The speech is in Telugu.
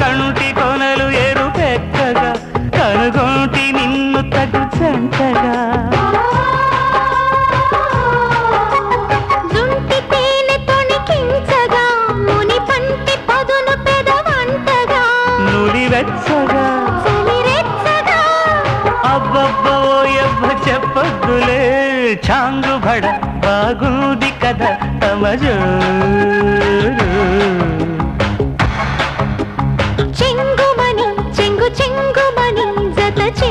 కంటి కొనలు ఎరు పెక్కగా కనుగొంటి నిన్ను తగు చంటగా అబ్బబ్బో ఎవ్వ చెప్పద్దులే చాంగు భడ బాగుంది కదా రామజోరు చెంగుమని చెంగు చెంగుమని జత చే